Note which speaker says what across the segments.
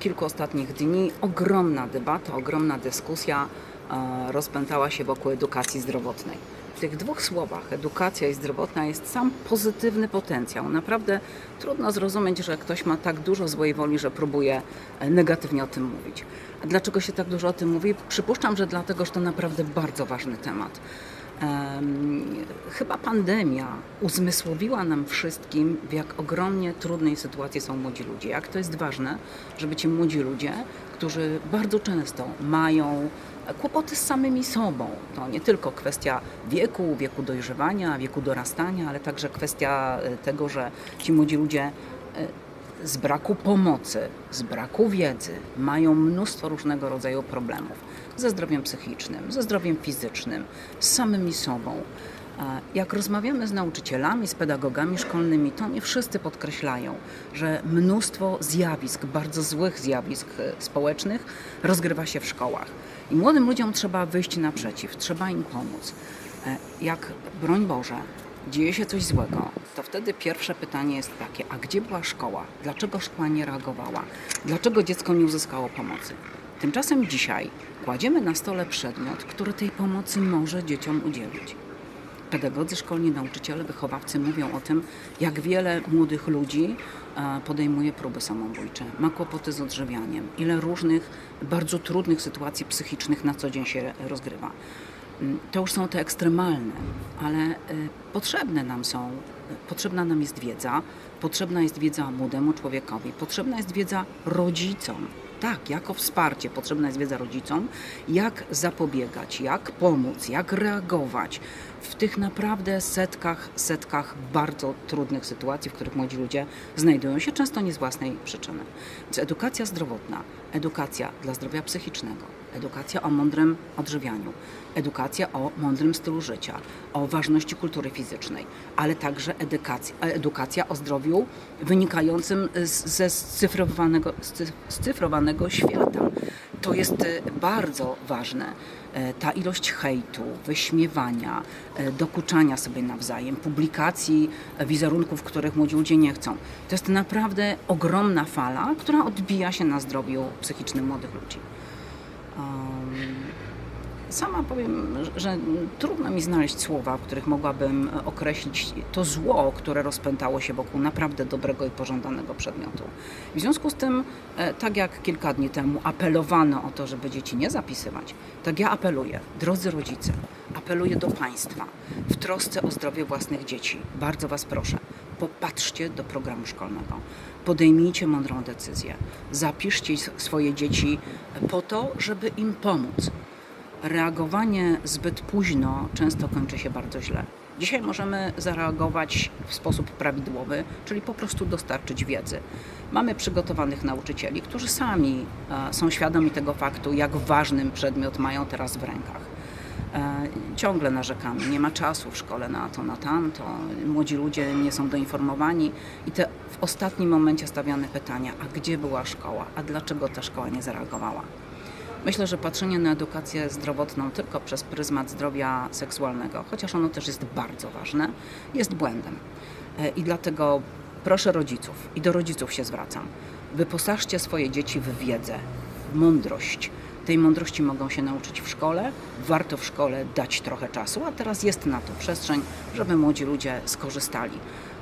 Speaker 1: kilku ostatnich dni ogromna debata, ogromna dyskusja e, rozpętała się wokół edukacji zdrowotnej. W tych dwóch słowach, edukacja i zdrowotna, jest sam pozytywny potencjał. Naprawdę trudno zrozumieć, że ktoś ma tak dużo złej woli, że próbuje e, negatywnie o tym mówić. A dlaczego się tak dużo o tym mówi? Przypuszczam, że dlatego, że to naprawdę bardzo ważny temat. Chyba pandemia uzmysłowiła nam wszystkim, w jak ogromnie trudnej sytuacji są młodzi ludzie. Jak to jest ważne, żeby ci młodzi ludzie, którzy bardzo często mają kłopoty z samymi sobą, to nie tylko kwestia wieku, wieku dojrzewania, wieku dorastania, ale także kwestia e, tego, że ci młodzi ludzie e, z braku pomocy, z braku wiedzy mają mnóstwo różnego rodzaju problemów ze zdrowiem psychicznym, ze zdrowiem fizycznym, z samymi sobą. Jak rozmawiamy z nauczycielami, z pedagogami szkolnymi, to nie wszyscy podkreślają, że mnóstwo zjawisk, bardzo złych zjawisk e, społecznych rozgrywa się w szkołach. I młodym ludziom trzeba wyjść naprzeciw, trzeba im pomóc. E, Jak, broń Boże, dzieje się coś złego, to wtedy pierwsze pytanie jest takie, a gdzie była szkoła? Dlaczego szkoła nie reagowała? Dlaczego dziecko nie uzyskało pomocy? Tymczasem dzisiaj kładziemy na stole przedmiot, który tej pomocy może dzieciom udzielić. Pedagodzy szkolni, nauczyciele, wychowawcy mówią o tym, jak wiele młodych ludzi e, podejmuje próby samobójcze, ma kłopoty z odżywianiem, ile różnych bardzo trudnych sytuacji psychicznych na co dzień się rozgrywa. Mm, To już są te ekstremalne, ale e, potrzebne nam są, e, potrzebna nam jest wiedza, potrzebna jest wiedza młodemu człowiekowi, potrzebna jest wiedza rodzicom. Tak, jako wsparcie potrzebna jest wiedza rodzicom, jak zapobiegać, jak pomóc, jak reagować w tych naprawdę setkach, setkach bardzo trudnych sytuacji, w których młodzi ludzie znajdują się, często nie z własnej przyczyny. Więc edukacja zdrowotna, edukacja dla zdrowia psychicznego, edukacja o mądrym odżywianiu, edukacja o mądrym stylu życia, o ważności kultury fizycznej, ale także edukacja, edukacja o zdrowiu wynikającym z, ze scyfrowanego, scy- scyfrowanego świata. To jest e, bardzo ważne. E, Ta ilość hejtu, wyśmiewania, e, dokuczania sobie nawzajem, publikacji wizerunków, których młodzi ludzie nie chcą. To jest naprawdę ogromna fala, która odbija się na zdrowiu psychicznym młodych ludzi. Sama powiem, że trudno mi znaleźć słowa, w których mogłabym określić to zło, które rozpętało się wokół naprawdę dobrego i pożądanego przedmiotu. W związku z tym, e, tak jak kilka dni temu apelowano o to, żeby dzieci nie zapisywać, tak ja apeluję, drodzy rodzice, apeluję do Państwa w trosce o zdrowie własnych dzieci. Bardzo Was proszę, popatrzcie do programu szkolnego, podejmijcie mądrą decyzję, zapiszcie swoje dzieci po to, żeby im pomóc reagowanie zbyt późno często kończy się bardzo źle. Dzisiaj możemy zareagować w sposób prawidłowy, czyli po prostu dostarczyć wiedzy. Mamy przygotowanych nauczycieli, którzy sami e, są świadomi tego faktu, jak ważnym przedmiot mają teraz w rękach. E, Ciągle narzekamy, nie ma czasu w szkole na to, na tamto, młodzi ludzie nie są doinformowani i te w ostatnim momencie stawiane pytania, a gdzie była szkoła, a dlaczego ta szkoła nie zareagowała? Myślę, że patrzenie na edukację zdrowotną tylko przez pryzmat zdrowia seksualnego, chociaż ono też jest bardzo ważne, jest błędem. E, I dlatego proszę rodziców, i do rodziców się zwracam, wyposażcie swoje dzieci w wiedzę, w mądrość. Tej mądrości mogą się nauczyć w szkole, warto w szkole dać trochę czasu, a teraz jest na to przestrzeń, żeby młodzi ludzie skorzystali.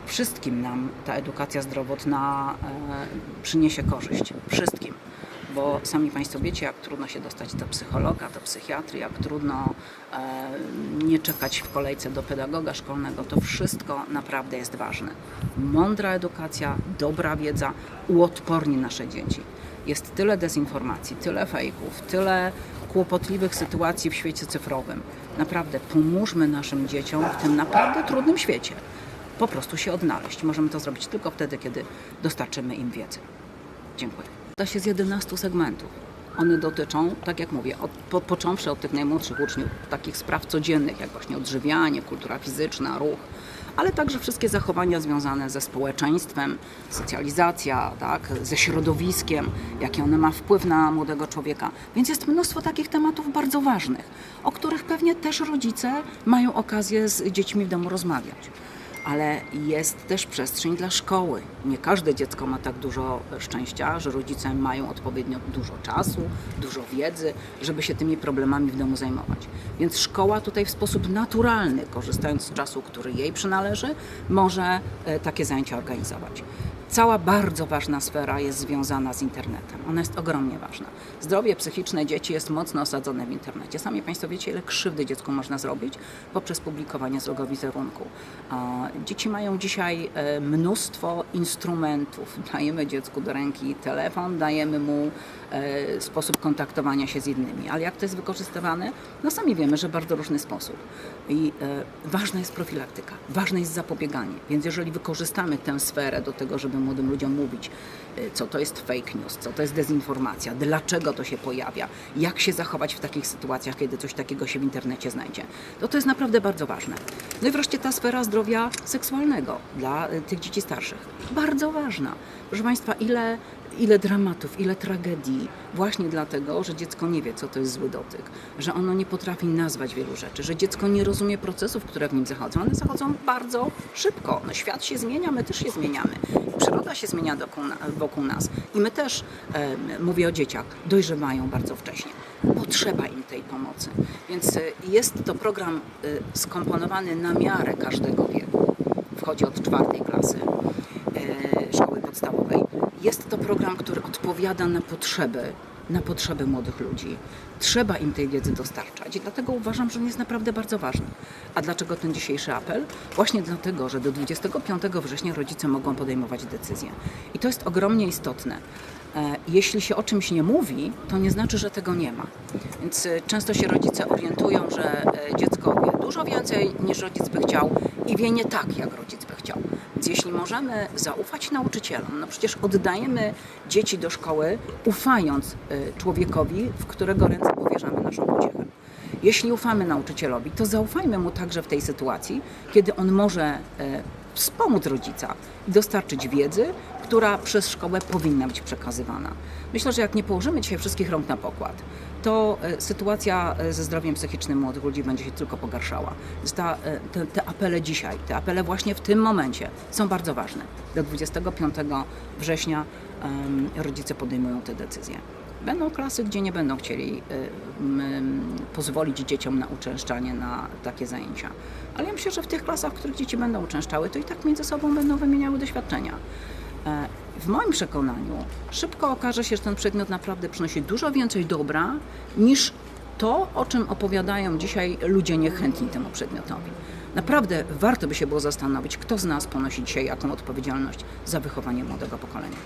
Speaker 1: Wszystkim nam ta edukacja zdrowotna e, przyniesie korzyść. Wszystkim bo sami Państwo wiecie, jak trudno się dostać do psychologa, do psychiatry, jak trudno e, nie czekać w kolejce do pedagoga szkolnego. To wszystko naprawdę jest ważne. Mądra edukacja, dobra wiedza uodporni nasze dzieci. Jest tyle dezinformacji, tyle fejków, tyle kłopotliwych sytuacji w świecie cyfrowym. Naprawdę pomóżmy naszym dzieciom w tym naprawdę trudnym świecie. Po prostu się odnaleźć. Możemy to zrobić tylko wtedy, kiedy dostarczymy im wiedzy. Dziękuję. To się z 11 segmentów. One dotyczą, tak jak mówię, od, po, począwszy od tych najmłodszych uczniów, takich spraw codziennych, jak właśnie odżywianie, kultura fizyczna, ruch, ale także wszystkie zachowania związane ze społeczeństwem, socjalizacja, tak, ze środowiskiem, jaki one ma wpływ na młodego człowieka. Więc jest mnóstwo takich tematów bardzo ważnych, o których pewnie też rodzice mają okazję z dziećmi w domu rozmawiać. Ale jest też przestrzeń dla szkoły. Nie każde dziecko ma tak dużo szczęścia, że rodzice mają odpowiednio dużo czasu, dużo wiedzy, żeby się tymi problemami w domu zajmować. Więc szkoła tutaj w sposób naturalny, korzystając z czasu, który jej przynależy, może e, takie zajęcia organizować. Cała bardzo ważna sfera jest związana z internetem. Ona jest ogromnie ważna. Zdrowie psychiczne dzieci jest mocno osadzone w internecie. Sami Państwo wiecie, ile krzywdy dziecku można zrobić poprzez publikowanie złego wizerunku. Dzieci mają dzisiaj e, mnóstwo instrumentów. Dajemy dziecku do ręki telefon, dajemy mu e, sposób kontaktowania się z innymi. Ale jak to jest wykorzystywane? No sami wiemy, że w bardzo różny sposób. I e, ważna jest profilaktyka, ważne jest zapobieganie. Więc jeżeli wykorzystamy tę sferę do tego, żeby młodym ludziom mówić, e, co to jest fake news, co to jest dezinformacja, dlaczego to się pojawia, jak się zachować w takich sytuacjach, kiedy coś takiego się w internecie znajdzie, to to jest naprawdę bardzo ważne. No i wreszcie ta sfera zdrowia seksualnego dla e, tych dzieci starszych. Bardzo ważna. Proszę Państwa, ile ile dramatów, ile tragedii, właśnie dlatego, że dziecko nie wie, co to jest zły dotyk, że ono nie potrafi nazwać wielu rzeczy, że dziecko nie rozumie procesów, które w nim zachodzą. One zachodzą bardzo szybko. No, świat się zmienia, my też się zmieniamy. Przyroda się zmienia wokół, nas. I my też, e, mówię o dzieciach, dojrzewają bardzo wcześnie. Potrzeba im tej pomocy. Więc e, jest to program e, skomponowany na miarę każdego wieku. Wchodzi od czwartej klasy e, szkoły podstawowej. Jest to program, który odpowiada na potrzeby, na potrzeby młodych ludzi. Trzeba im tej wiedzy dostarczać i dlatego uważam, że on jest naprawdę bardzo ważny. A dlaczego ten dzisiejszy apel? Właśnie dlatego, że do 25 września rodzice mogą podejmować decyzje. I to jest ogromnie istotne. E, Jeśli się o czymś nie mówi, to nie znaczy, że tego nie ma. Więc e, często się rodzice orientują, że e, dziecko wie dużo więcej niż rodzic by chciał i wie nie tak, jak rodzic by chciał. Więc jeśli możemy zaufać nauczycielom, no przecież oddajemy dzieci do szkoły, ufając y, człowiekowi, w którego ręce powierzamy naszą pociechę. Jeśli ufamy nauczycielowi, to zaufajmy mu także w tej sytuacji, kiedy on może y, wspomóc rodzica i dostarczyć wiedzy, która przez szkołę powinna być przekazywana. Myślę, że jak nie położymy dzisiaj wszystkich rąk na pokład, to e, sytuacja e, ze zdrowiem psychicznym młodych ludzi będzie się tylko pogarszała. Ta, e, te, te apele dzisiaj, te apele właśnie w tym momencie są bardzo ważne. Do 25 września rodzice podejmują te decyzje. Będą klasy, gdzie nie będą chcieli pozwolić dzieciom na uczęszczanie na takie zajęcia. Ale ja myślę, że w tych klasach, w których dzieci będą uczęszczały, to i tak między sobą będą wymieniały doświadczenia. E, W moim przekonaniu szybko okaże się, że ten przedmiot naprawdę przynosi dużo więcej dobra niż to, o czym opowiadają dzisiaj ludzie niechętni temu przedmiotowi. Naprawdę warto by się było zastanowić, kto z nas ponosi dzisiaj jaką odpowiedzialność za wychowanie młodego pokolenia.